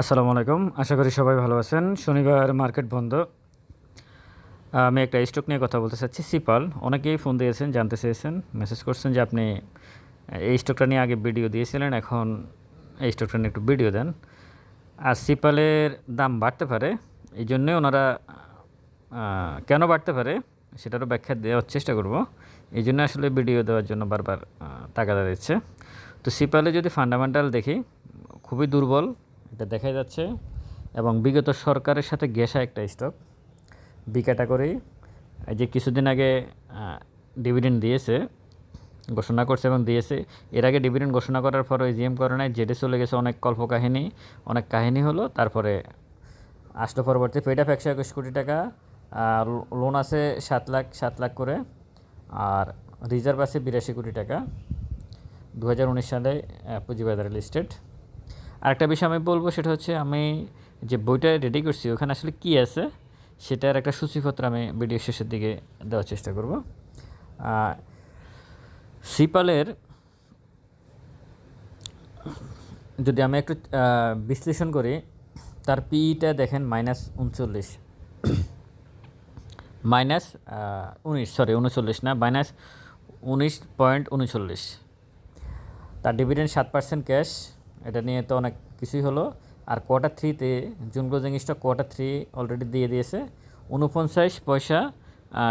আসসালামু আলাইকুম। আশা করি সবাই ভালো আছেন। শনিবার মার্কেট বন্ধ। আমি একটা স্টক নিয়ে কথা বলতে চাচ্ছি। সিপাল, অনেকেই ফোন দিয়েছেন, জানতে চেয়েছেন, মেসেজ করছেন যে আপনি এই স্টকটা নিয়ে আগে ভিডিও দিয়েছিলেন, এখন এই স্টকটা নিয়ে একটু ভিডিও দেন। আর সিপালের দাম বাড়তে পারে, এই জন্যে ওনারা কেন বাড়তে পারে সেটারও ব্যাখ্যা দেওয়ার চেষ্টা করব। এই জন্য আসলে ভিডিও দেওয়ার জন্য বারবার তাগাদা দিচ্ছে। তো সিপালে যদি ফান্ডামেন্টাল দেখি, খুবই দুর্বল এটা দেখা যাচ্ছে। এবং বিগত সরকারের সাথে গেসা একটা স্টক বি ক্যাটাগরি এই যে কিছুদিন আগে ডিভিডেন্ড দিয়েছে, ঘোষণা করছে এবং দিয়েছে। এর আগে ডিভিডেন্ড ঘোষণা করার পর ওই জিএম করোনায় জেডে চলে গেছে অনেক কল্প কল্পকাহিনী অনেক কাহিনী হলো, তারপরে আসলো পরবর্তী পেড একশো একুশ কোটি টাকা, আর লোন আছে সাত লাখ সাত লাখ করে, আর রিজার্ভ আছে বিরাশি কোটি টাকা। দু হাজার উনিশ সালে পুঁজিবাজারে লিস্টেড আরেকটা বিষয় আমি বলব, সেটা হচ্ছে আমি যে বইটা রেডি করছি, ওখানে আসলে কি আছে, সেটার একটা সূচিপত্র আমি ভিডিও শেষের দিকে দেওয়ার চেষ্টা করব। সিপালের, যদি আমি একটু বিশ্লেষণ করি, তার পিইটা দেখেন মাইনাস উনচল্লিশ। মাইনাস উনিশ সরি উনচল্লিশ না মাইনাস উনিশ পয়েন্ট উনচল্লিশ। তার ডিভিডেন্ড সাত পার্সেন্ট ক্যাশ এটা নিয়ে তো অনেক কিছুই হলো। আর কোয়ার্টার থ্রিতে June closing stock quarter three already দিয়ে দিয়েছে। উনপঞ্চাশ পয়সা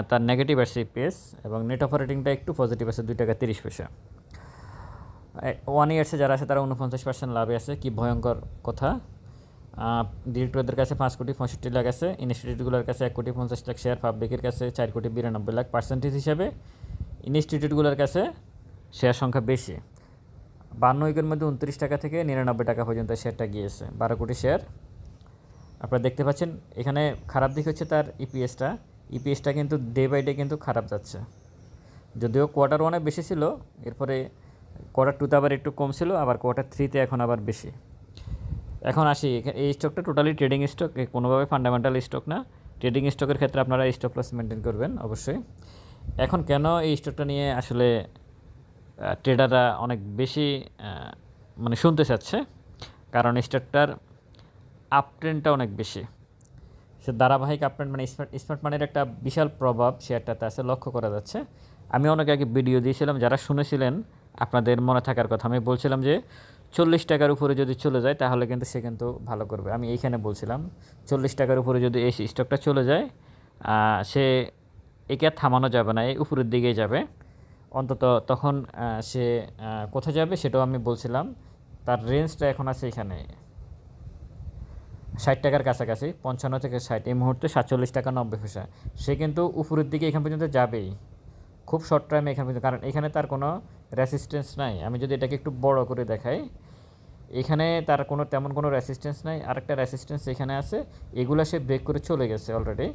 তার নেগেটিভ আসছে পেস এবং নেট অপারেটিংটা একটু পজিটিভ আছে দুই টাকা তিরিশ পয়সা। ওয়ান ইয়ার্সে যারা আছে তারা উনপঞ্চাশ পার্সেন্ট লাভে আছে, কি ভয়ঙ্কর কথা। ডিরেক্টরদের কাছে পাঁচ কোটি পঁয়ষট্টি লাখ আছে ইনস্টিটিউটগুলোর কাছে এক কোটি পঞ্চাশ লাখ শেয়ার পাবলিকের কাছে চার কোটি বিরানব্বই লাখ পার্সেন্টেজ হিসাবে। ইনস্টিটিউটগুলোর কাছে শেয়ার সংখ্যা বেশি। বান্ন উইকের মধ্যে উনত্রিশ টাকা থেকে নিরানব্বই টাকা পর্যন্ত শেয়ারটা গিয়েছে, বারো কোটি শেয়ার। আপনারা দেখতে পাচ্ছেন, এখানে খারাপ দিক হচ্ছে তার ইপিএসটা ইপিএসটা কিন্তু ডে বাই ডে কিন্তু খারাপ যাচ্ছে। যদিও কোয়ার্টার ওয়ানে বেশি ছিল, এরপরে কোয়ার্টার টুতে আবার একটু কম ছিল, আবার কোয়ার্টার থ্রিতে এখন আবার বেশি। এখন আসি এই স্টকটা টোটালি ট্রেডিং স্টক কোনোভাবে ফান্ডামেন্টাল স্টক না। ট্রেডিং স্টকের ক্ষেত্রে আপনারা স্টক লস মেনটেন করবেন, অবশ্যই। এখন কেন এই স্টকটা নিয়ে আসলে ট্রেডাররা অনেক বেশি মানে শুনতে চাচ্ছে। কারণ স্টকটার আপ ট্রেন্ডটা অনেক বেশি। সে ধারাবাহিক আপ ট্রেন্ড মানে স্মার্ট স্মার্ট মানির একটা বিশাল প্রভাব শেয়ারটাতে আছে, লক্ষ্য করা যাচ্ছে। আমি অনেক আগে ভিডিও দিয়েছিলাম, যারা শুনেছিলেন, আপনাদের মনে থাকার কথা। আমি বলছিলাম যে, চল্লিশ টাকার উপরে যদি চলে যায়, তাহলে কিন্তু সে কিন্তু ভালো করবে। আমি এইখানে বলছিলাম, চল্লিশ টাকার উপরে যদি এই স্টকটা চলে যায় সে একে থামানো যাবে না, এই উপরের দিকেই যাবে। অন্তত তখন সে কোথায় যাবে সেটাও আমি বলছিলাম। তার রেঞ্জটা এখন আছে এখানে ষাট টাকার কাছাকাছি, পঞ্চান্ন থেকে ষাট। এই মুহূর্তে সাতচল্লিশ টাকা নব্বই পয়সা। সে কিন্তু উপরের দিকে এখান পর্যন্ত যাবেই। খুব শর্ট টাইমে এখান পর্যন্ত, কারণ এখানে তার কোনো রেসিস্টেন্স নাই। আমি যদি এটাকে একটু বড় করে দেখাই, এখানে তার কোনো, তেমন কোনো রেসিস্টেন্স নাই। আরেকটা রেসিস্টেন্স এখানে আছে। এগুলো সে ব্রেক করে চলে গেছে অলরেডি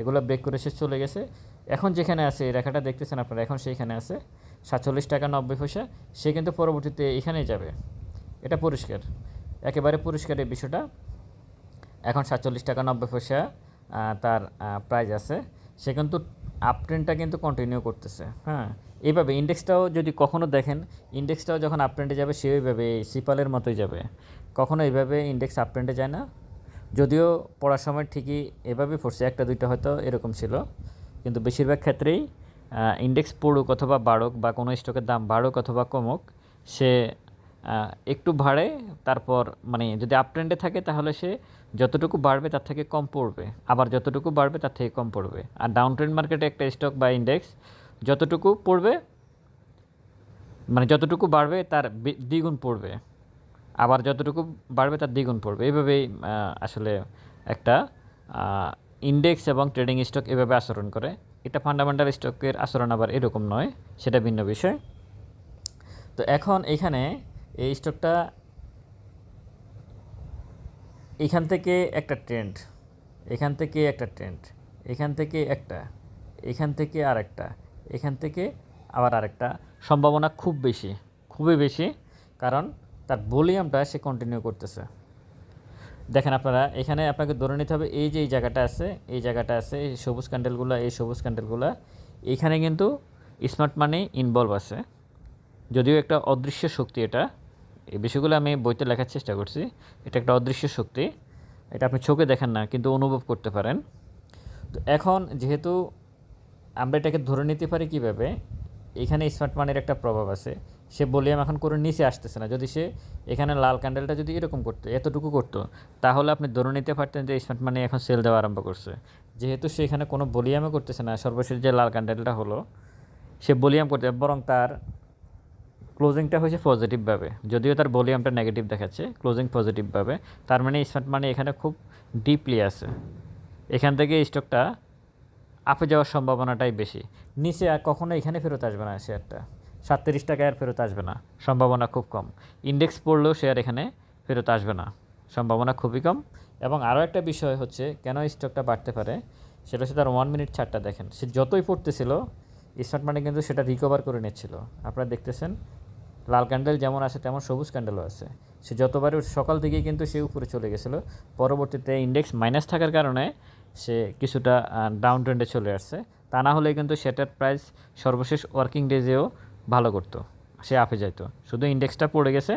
এগুলো ব্রেক করে সে চলে গেছে। এখন যেখানে আছে, এই রেখাটা দেখতেছেন আপনারা, এখন সেইখানে আছে। সাতচল্লিশ টাকা নব্বই পয়সা, সে কিন্তু পরবর্তীতে এখানেই যাবে। এটা পরিষ্কার। একেবারে পরিষ্কার এই বিষয়টা। এখন সাতচল্লিশ টাকা নব্বই পয়সা তার প্রাইস আছে। সে কিন্তু আপ কিন্তু কন্টিনিউ করতেছে হ্যাঁ। এইভাবে ইন্ডেক্সটাও যদি কখনো দেখেন ইন্ডেক্সটাও যখন আপ ট্রেন্ডে যাবে, সে ওইভাবে এই সিপালের মতোই যাবে। কখনো এইভাবে ইন্ডেক্স আপ ট্রেন্ডে যায় না। যদিও পড়ার সময় ঠিকই এভাবেই পড়ছে, একটা দুইটা হয়তো এরকম ছিল। কিন্তু বেশিরভাগ ক্ষেত্রেই ইন্ডেক্স পড়ুক অথবা বাড়ুক বা কোনো স্টকের দাম বাড়ুক অথবা কমুক, সে একটু বাড়ে, তারপর মানে যদি আপ ট্রেন্ডে থাকে তাহলে সে যতটুকু বাড়বে তার থেকে কম পড়বে। আবার যতটুকু বাড়বে তার থেকে কম পড়বে। আর ডাউন ট্রেন্ড মার্কেটে একটা স্টক বা ইন্ডেক্স যতটুকু পড়বে মানে যতটুকু বাড়বে তার দ্বিগুণ পড়বে। আবার যতটুকু বাড়বে তার দ্বিগুণ পড়বে। এইভাবেই আসলে একটা ইন্ডেক্স এবং ট্রেডিং স্টক এভাবে আচরণ করে। এটা ফান্ডামেন্টাল স্টকের আচরণ আবার এরকম নয়, সেটা ভিন্ন বিষয়। তো এখন এখানে এই স্টকটা এখান থেকে একটা ট্রেন্ড এখান থেকে একটা ট্রেন্ড এখান থেকে একটা, এখান থেকে আরেকটা, এখান থেকে আবার আরেকটা। সম্ভাবনা খুব বেশি, খুবই বেশি, কারণ তার ভলিউমটা সে কন্টিনিউ করতেছে। দেখেন আপনারা, এখানে আপনাকে ধরে নিতে হবে এই যে এই জায়গাটা আছে, এই জায়গাটা আছে, এই সবুজ ক্যান্ডেলগুলো এই সবুজ ক্যান্ডেলগুলো এখানে কিন্তু স্মার্ট মানি ইনভলভ আছে। যদিও একটা অদৃশ্য শক্তি এটা, এই বিষয়গুলো আমি বইতে লেখার চেষ্টা করছি। এটা একটা অদৃশ্য শক্তি, এটা আপনি চোখে দেখেন না, কিন্তু অনুভব করতে পারেন। তো এখন যেহেতু আমরা এটাকে ধরে নিতে পারি কীভাবে এখানে স্মার্ট মানির একটা প্রভাব আছে। সে ভলিউম এখন করে নিচে আসতেছে না। যদি সে এখানে লাল ক্যান্ডেলটা যদি এরকম করতো, এতটুকু করতো, তাহলে আপনি ধরে নিতে পারতেন যে স্মার্ট মানি এখন সেল দেওয়া আরম্ভ করছে। যেহেতু সে এখানে কোনো ভলিউমে করতেছে না, সর্বশেষ যে লাল ক্যান্ডেলটা হলো, সে ভলিউম করতে, বরং তার ক্লোজিংটা হয়েছে পজিটিভভাবে যদিও তার ভলিউমটা নেগেটিভ দেখাচ্ছে ক্লোজিং পজিটিভভাবে তার মানে স্মার্ট মানি এখানে খুব ডিপলি আছে। এখান থেকে স্টকটা আপে যাওয়ার সম্ভাবনাটাই বেশি। নিচে আর কখনো এখানে ফেরত আসবে না শেয়ারটা। সাতত্রিশ টাকায় আর ফেরত আসবে না। সম্ভাবনা খুব কম। ইন্ডেক্স পড়লেও শেয়ার এখানে ফেরত আসবে না। সম্ভাবনা খুবই কম। এবং আরও একটা বিষয় হচ্ছে, কেন স্টকটা বাড়তে পারে? সেটা হচ্ছে তার ওয়ান মিনিট ছাড়টা দেখেন। সে যতই পড়তেছিল স্মার্ট মানি কিন্তু সেটা রিকভার করে নিচ্ছিল। আপনারা দেখতেছেন, লাল ক্যান্ডেল যেমন আছে, তেমন সবুজ ক্যান্ডেলও আছে। সে যতবারই সকাল থেকেই কিন্তু সে উপরে চলে গেছিল। পরবর্তীতে ইন্ডেক্স মাইনাস থাকার কারণে সে কিছুটা ডাউন ট্রেন্ডে চলে আসছে। তা না হলে কিন্তু সেটার প্রাইস সর্বশেষ ওয়ার্কিং ডেজেও ভালো করতো। সে আপে যাইতো। শুধু ইন্ডেক্সটা পড়ে গেছে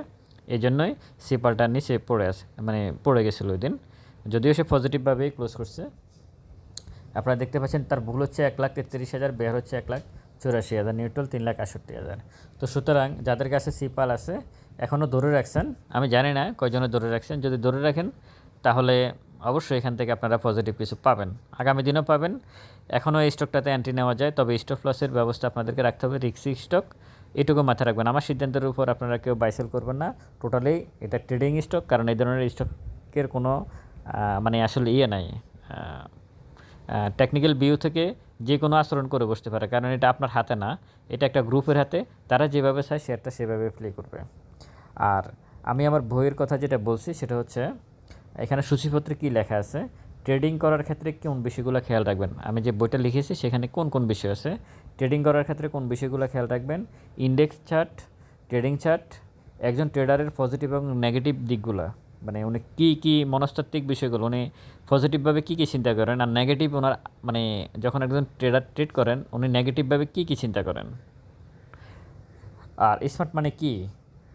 এই জন্যই সিপালটার নিচে পড়ে আছে মানে পড়ে গেছিল ওই দিন। যদিও সে পজিটিভভাবেই ক্লোজ করছে। আপনারা দেখতে পাচ্ছেন তার ভুল হচ্ছে এক লাখ তেত্রিশ হাজার, বের হচ্ছে এক লাখ চুরাশি হাজার নিউট্রাল তিন লাখ আটষট্টি হাজার। তো সুতরাং যাদের কাছে সিপাল আছে এখনও ধরে রাখছেন, আমি জানি না কয়জনে ধরে রাখছেন, যদি ধরে রাখেন, তাহলে অবশ্যই এখান থেকে আপনারা পজিটিভ কিছু পাবেন। আগামী দিনও পাবেন। এখনও এই স্টকটাতে অ্যান্টি নেওয়া যায়, তবে স্টক লসের ব্যবস্থা আপনাদেরকে রাখতে হবে রিক্সি স্টক এটুকু মাথায় রাখবেন। আমার সিদ্ধান্তের উপর আপনারা কেউ বাইসেল করবেন না। টোটালি এটা ট্রেডিং স্টক কারণ এই ধরনের স্টকের কোনো মানে আসলে ইয়ে নাই। টেকনিক্যাল ভিউ থেকে যে কোনো আচরণ করে বসতে পারে, কারণ এটা আপনার হাতে না। এটা একটা গ্রুপের হাতে। তারা যেভাবে চায় শেয়ারটা সেভাবে প্লে করবে। আর আমি আমার বইয়ের কথা যেটা বলছি, সেটা হচ্ছে এখানে সূচিপত্রে কী লেখা আছে? ট্রেডিং করার ক্ষেত্রে কোন বিষয়গুলো খেয়াল রাখবেন? আমি যে বইটা লিখেছি, সেখানে কোন কোন বিষয় আছে? ট্রেডিং করার ক্ষেত্রে কোন বিষয়গুলো খেয়াল রাখবেন? ইন্ডেক্স চার্ট ট্রেডিং চার্ট একজন ট্রেডারের পজিটিভ এবং নেগেটিভ দিকগুলো। মানে উনি কী কী মনস্তাত্ত্বিক বিষয়গুলো, উনি পজিটিভভাবে কী কী চিন্তা করেন? আর নেগেটিভ ওনার মানে যখন একজন ট্রেডার ট্রেড করেন, উনি নেগেটিভভাবে কী কী চিন্তা করেন? আর স্মার্ট মানে কি?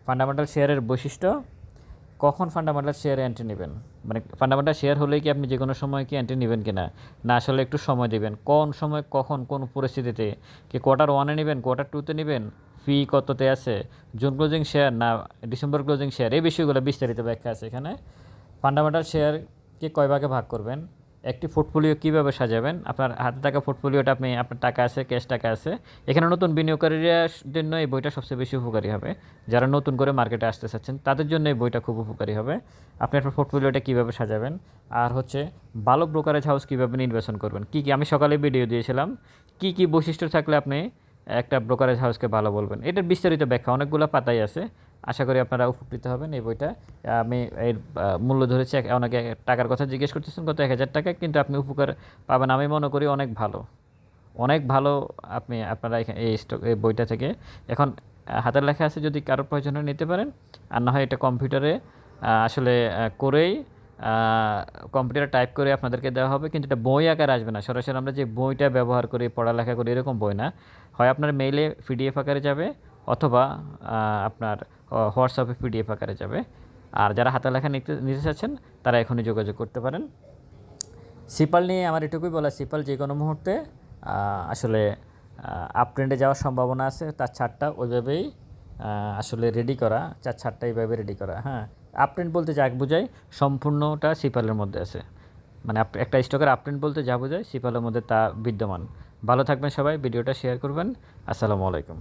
ফান্ডামেন্টাল শেয়ারের বৈশিষ্ট্য কখন ফান্ডামেন্টাল শেয়ারে এন্ট্রি নেবেন? মানে ফান্ডামেন্টাল শেয়ার হলে কি আপনি যে কোনো সময় কি এন্ট্রি নেবেন কিনা? না আসলে একটু সময় দেবেন। কোন সময়, কখন, কোন পরিস্থিতিতে? কি কোয়ার্টার ওয়ানে নেবেন কোয়ার্টার টুতে নেবেন? ফি কততে আছে? জুন ক্লোজিং শেয়ার না ডিসেম্বর ক্লোজিং শেয়ার এই বিষয়গুলো বিস্তারিত ব্যাখ্যা আছে এখানে। ফান্ডামেন্টাল শেয়ারকে কয় ভাগে ভাগ করবেন? একটি পোর্টফোলিও কীভাবে সাজাবেন? আপনার হাতে থাকা পোর্টফোলিওটা আপনি, আপনার টাকা আছে ক্যাশ টাকা আছে। এখানে নতুন বিনিয়োগকারীদের জন্য এই বইটা সবচেয়ে বেশি উপকারী হবে। যারা নতুন করে মার্কেটে আসতে চাচ্ছেন, তাদের জন্য এই বইটা খুব উপকারী হবে। আপনি আপনার পোর্টফোলিওটা কীভাবে সাজাবেন? আর হচ্ছে ভালো ব্রোকারেজ হাউস কীভাবে নির্বাচন করবেন? কী কী, আমি সকালে ভিডিও দিয়েছিলাম। কী কী বৈশিষ্ট্য থাকলে আপনি একটা ব্রোকারেজ হাউসকে ভালো বলবেন? এটার বিস্তারিত ব্যাখ্যা, অনেকগুলো পাতাই আছে। আশা করি আপনারা উপকৃত হবেন এই বইটা। আমি এর মূল্য ধরেছি অনেকে টাকার কথা জিজ্ঞেস করতেছেন কত এক হাজার টাকা কিন্তু আপনি উপকার পাবেন। আমি মনে করি অনেক ভালো। অনেক ভালো আপনি, আপনারা এই স্টক এই বইটা থেকে। এখন হাতের লেখা আছে যদি কারোর প্রয়োজন হয় নিতে পারেন। আর না হয় এটা কম্পিউটারে আসলে করেই কম্পিউটারে টাইপ করে আপনাদেরকে দেওয়া হবে। কিন্তু এটা বই আকার আসবে না। সরাসরি আমরা যে বইটা ব্যবহার করি, পড়ালেখা করি, এরকম বই না। হয় আপনার মেইলে পিডিএফ আকারে যাবে, অথবা আপনার হোয়াটসঅ্যাপে পিডিএফ আকারে যাবে। আর যারা হাতে লেখা নিতে নিতে চাচ্ছেন, তারা এখনই যোগাযোগ করতে পারেন। সিপাল নিয়ে আমার এটুকুই বলা, সিপাল যে কোনো মুহূর্তে আসলে আপ ট্রেন্ডে যাওয়ার সম্ভাবনা আছে, তার ছাড়টা ওইভাবেই আসলে রেডি করা চার ছাড়টা এইভাবে রেডি করা হ্যাঁ। আপ ট্রেন্ড বলতে যাক বোঝায় সম্পূর্ণটা সিপালের মধ্যে আছে। মানে একটা স্টকের আপ ট্রেন্ড বলতে যা বোঝায়, সিপালের মধ্যে তা বিদ্যমান। ভালো থাকবেন সবাই, ভিডিওটা শেয়ার করবেন। আসসালামু আলাইকুম।